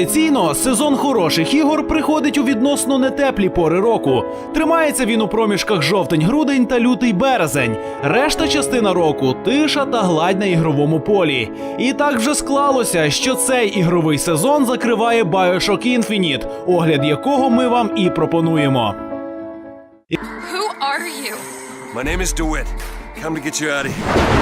Традиційно сезон хороших ігор приходить у відносно нетеплі пори року. Тримається він у проміжках жовтень-грудень та лютий-березень. Решта частина року тиша та гладь на ігровому полі. І так вже склалося, що цей ігровий сезон закриває Bioshock Infinite, огляд якого ми вам і пропонуємо. Who are you? My name is DeWitt. Come to get you out of here.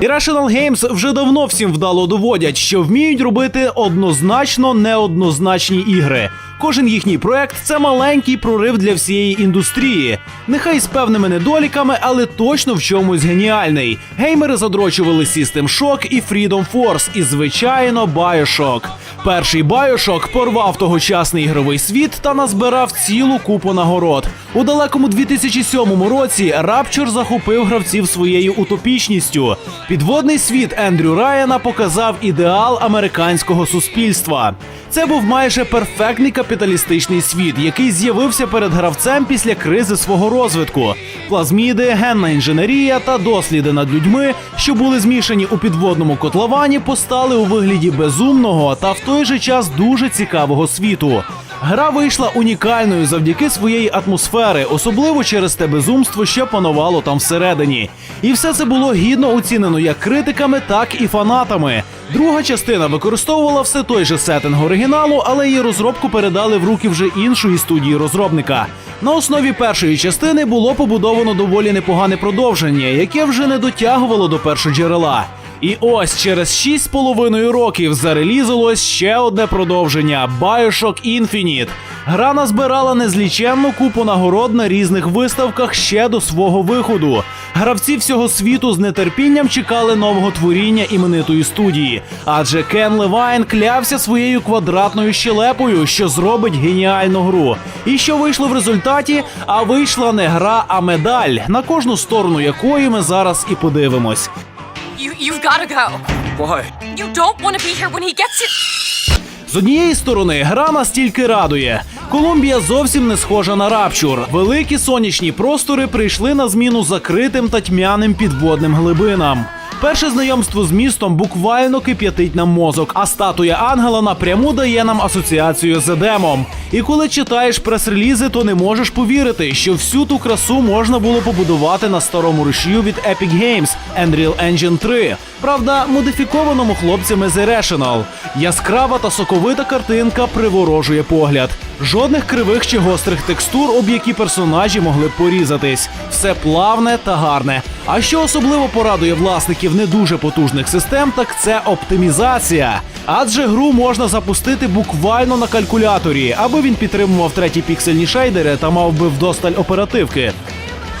Irrational Games вже давно всім вдало доводять, що вміють робити однозначно неоднозначні ігри. Кожен їхній проект це маленький прорив для всієї індустрії. Нехай з певними недоліками, але точно в чомусь геніальний. Геймери задрочували System Shock і Freedom Force, і звичайно Bioshock. Перший Bioshock порвав тогочасний ігровий світ та назбирав цілу купу нагород. У далекому 2007 році Rapture захопив гравців своєю утопічністю. Підводний світ Ендрю Райана показав ідеал американського суспільства. Це був майже перфектний капіталістичний світ, який з'явився перед гравцем після кризи свого розвитку. Плазміди, генна інженерія та досліди над людьми, що були змішані у підводному котловані, постали у вигляді безумного та в той же час дуже цікавого світу. Гра вийшла унікальною завдяки своєї атмосфери, особливо через те безумство, що панувало там всередині. І все це було гідно оцінено як критиками, так і фанатами. Друга частина використовувала все той же сеттинг оригіналу, але її розробку передали в руки вже іншої студії розробника. На основі першої частини було побудовано доволі непогане продовження, яке вже не дотягувало до першоджерела. І ось через 6,5 років зарелізилось ще одне продовження Bioshock Infinite. Гра назбирала незліченну купу нагород на різних виставках ще до свого виходу. Гравці всього світу з нетерпінням чекали нового творіння іменитої студії, адже Кен Левайн клявся своєю квадратною щелепою, що зробить геніальну гру. І що вийшло в результаті? А вийшла не гра, а медаль, на кожну сторону якої ми зараз і подивимось. You you've gotta go. Why? You don't want to be here when he gets here. З однієї сторони, гра настільки радує. Колумбія зовсім не схожа на рапчур. Великі сонячні простори прийшли на зміну закритим та тьмяним підводним глибинам. Перше знайомство з містом буквально кип'ятить нам мозок, а статуя ангела напряму дає нам асоціацію з Едемом. І коли читаєш прес-релізи, то не можеш повірити, що всю ту красу можна було побудувати на старому рушію від Epic Games Unreal Engine 3. Правда, модифікованому хлопцями з Irrational. Яскрава та соковита картинка приворожує погляд. Жодних кривих чи гострих текстур, об які персонажі могли б порізатись. Все плавне та гарне. А що особливо порадує власників не дуже потужних систем, так це оптимізація. Адже гру можна запустити буквально на калькуляторі, аби він підтримував треті піксельні шейдери та мав би вдосталь оперативки.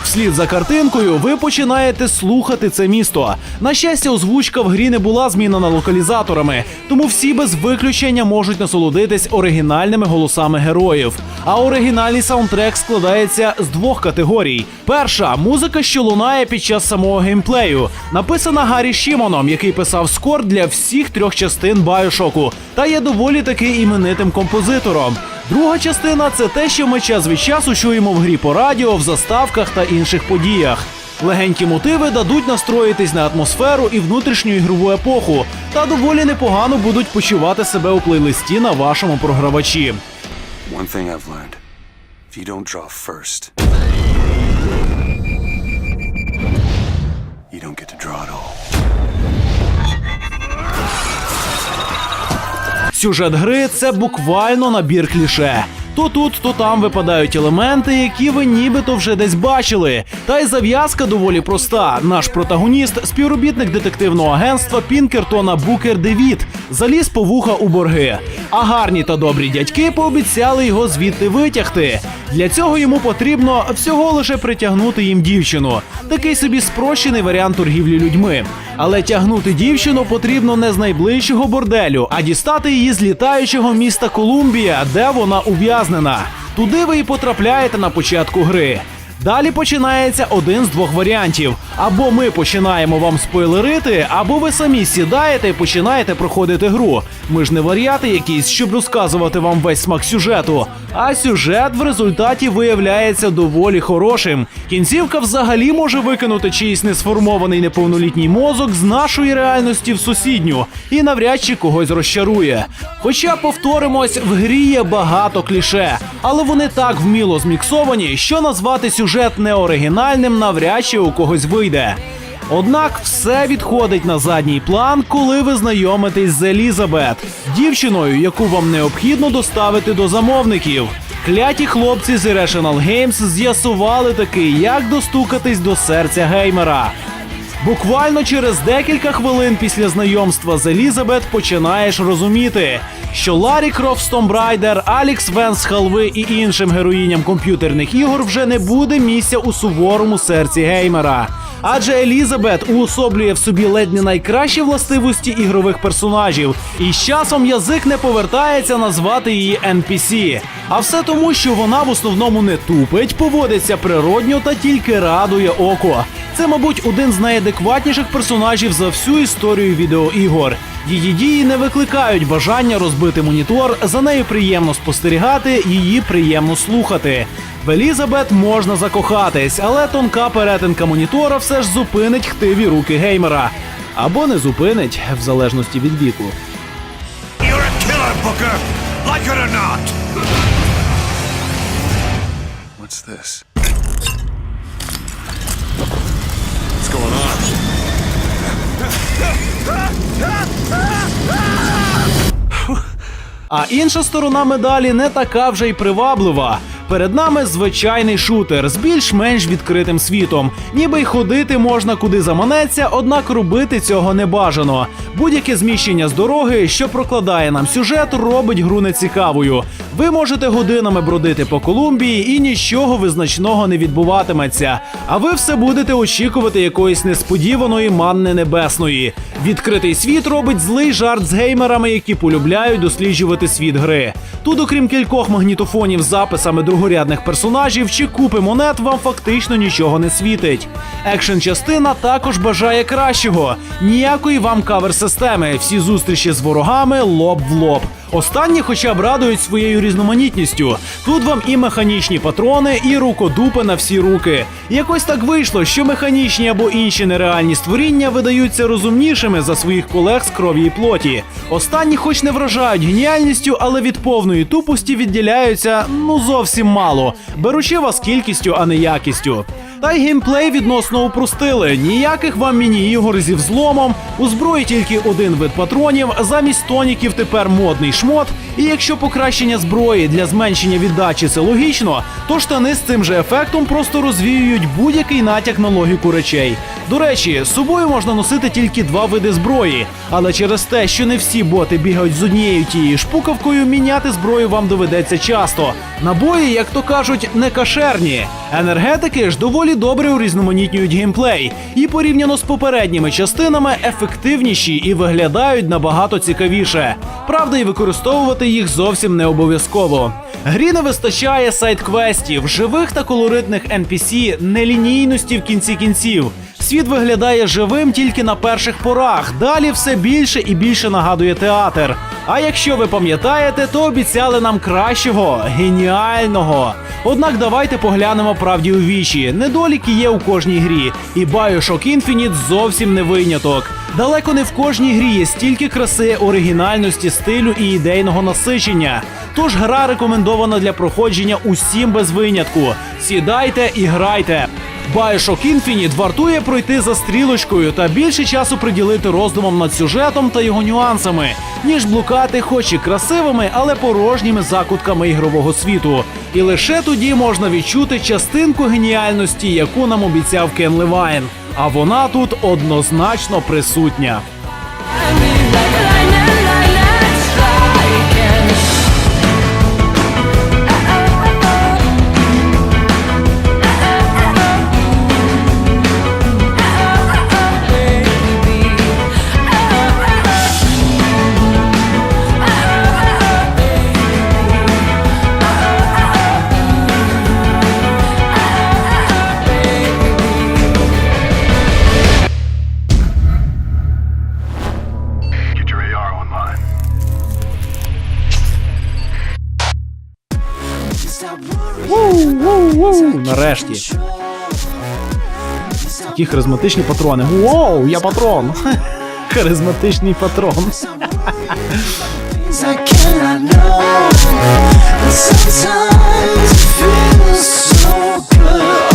Вслід за картинкою ви починаєте слухати це місто. На щастя, озвучка в грі не була змінена локалізаторами, тому всі без виключення можуть насолодитись оригінальними голосами героїв. А оригінальний саундтрек складається з двох категорій: перша музика, що лунає під час самого геймплею, написана Гаррі Шімоном, який писав скор для всіх трьох частин Байошоку, та є доволі таки іменитим композитором. Друга частина це те, що ми час від часу чуємо в грі по радіо, в заставках та інших подіях. Легенькі мотиви дадуть настроїтись на атмосферу і внутрішню ігрову епоху, та доволі непогано будуть почувати себе у плейлисті на вашому програвачі. One thing I've learned. If you don't draw first, you don't get to draw at all. Сюжет гри це буквально набір кліше. То тут, то там випадають елементи, які ви нібито вже десь бачили. Та й зав'язка доволі проста. Наш протагоніст, співробітник детективного агентства Пінкертона Букер Девіт, заліз по вуха у борги. А гарні та добрі дядьки пообіцяли його звідти витягти. Для цього йому потрібно всього лише притягнути їм дівчину. Такий собі спрощений варіант торгівлі людьми. Але тягнути дівчину потрібно не з найближчого борделю, а дістати її з літаючого міста Колумбія, де вона ув'язнена. Туди ви і потрапляєте на початку гри. Далі починається один з двох варіантів: або ми починаємо вам спойлерити, або ви самі сідаєте і починаєте проходити гру. Ми ж не варіати якісь, щоб розказувати вам весь смак сюжету. А сюжет в результаті виявляється доволі хорошим. Кінцівка взагалі може викинути чийсь несформований неповнолітній мозок з нашої реальності в сусідню і навряд чи когось розчарує. Хоча повторимось, в грі є багато кліше, але вони так вміло зміксовані, що назвати сюжет неоригінальним навряд чи у когось вийде. Однак все відходить на задній план, коли ви знайомитесь з Елізабет, дівчиною, яку вам необхідно доставити до замовників. Кляті хлопці з Irrational Games з'ясували таки, як достукатись до серця геймера. Буквально через декілька хвилин після знайомства з Елізабет починаєш розуміти, що Ларі Крофт з Алікс Венс Халви і іншим героїням комп'ютерних ігор вже не буде місця у суворому серці геймера. Адже Елізабет уособлює в собі ледь не найкращі властивості ігрових персонажів, і з часом язик не повертається назвати її NPC. А все тому, що вона в основному не тупить, поводиться природньо та тільки радує око. Це, мабуть, один з найадекватніших персонажів за всю історію відеоігор. Її дії не викликають бажання розбити монітор, за нею приємно спостерігати, її приємно слухати. В Елізабет можна закохатись, але тонка перетинка монітора все ж зупинить хтиві руки геймера. Або не зупинить, в залежності від віку. You're a killer, Booker! Like it or not! What's this? А інша сторона медалі не така вже й приваблива. Перед нами звичайний шутер з більш-менш відкритим світом. Ніби й ходити можна куди заманеться, однак робити цього не бажано. Будь-яке зміщення з дороги, що прокладає нам сюжет, робить гру нецікавою. Ви можете годинами бродити по Колумбії і нічого визначного не відбуватиметься. А ви все будете очікувати якоїсь несподіваної манни небесної. Відкритий світ робить злий жарт з геймерами, які полюбляють досліджувати світ гри. Тут, окрім кількох магнітофонів з записами другорядних персонажів чи купи монет, вам фактично нічого не світить. Екшн частина також бажає кращого. Ніякої вам кавер-системи. Всі зустрічі з ворогами лоб в лоб. Останні хоча б радують своєю різноманітністю. Тут вам і механічні патрони, і рукодупи на всі руки. Якось так вийшло, що механічні або інші нереальні створіння видаються розумнішими за своїх колег з крові і плоті. Останні, хоч не вражають геніальністю, але від повної тупості відділяються ну зовсім мало, беручи вас кількістю, а не якістю. Та й геймплей відносно упростили. Ніяких вам міні-ігор зі взломом. У зброї тільки один вид патронів. Замість тоніків тепер модний шмот. І якщо покращення зброї для зменшення віддачі це логічно, то штани з цим же ефектом просто розвіюють будь-який натяк на логіку речей. До речі, з собою можна носити тільки два види зброї, але через те, що не всі боти бігають з однією тією шпукавкою, міняти зброю вам доведеться часто. Набої, як то кажуть, не кашерні. Енергетики ж доволі добре урізноманітнюють геймплей, і порівняно з попередніми частинами ефективніші і виглядають набагато цікавіше. Правда, і використовувати їх зовсім не обов'язково. Грі не вистачає сайт-квестів, живих та колоритних NPC, нелінійності в кінці кінців. Світ виглядає живим тільки на перших порах. Далі все більше і більше нагадує театр. А якщо ви пам'ятаєте, то обіцяли нам кращого, геніального. Однак давайте поглянемо правді у вічі. Недоліки є у кожній грі, і Bioshock Infinite зовсім не виняток. Далеко не в кожній грі є стільки краси, оригінальності, стилю і ідейного насичення. Тож гра рекомендована для проходження усім без винятку. Сідайте і грайте. Bioshock Infinite вартує пройти за стрілочкою та більше часу приділити роздумам над сюжетом та його нюансами, ніж блукати, хоч і красивими, але порожніми закутками ігрового світу. І лише тоді можна відчути частинку геніальності, яку нам обіцяв Кен Левайн. А вона тут однозначно присутня. Такі харизматичні патрони. Воу, я патрон! Харизматичний патрон. Sometimes it feels so good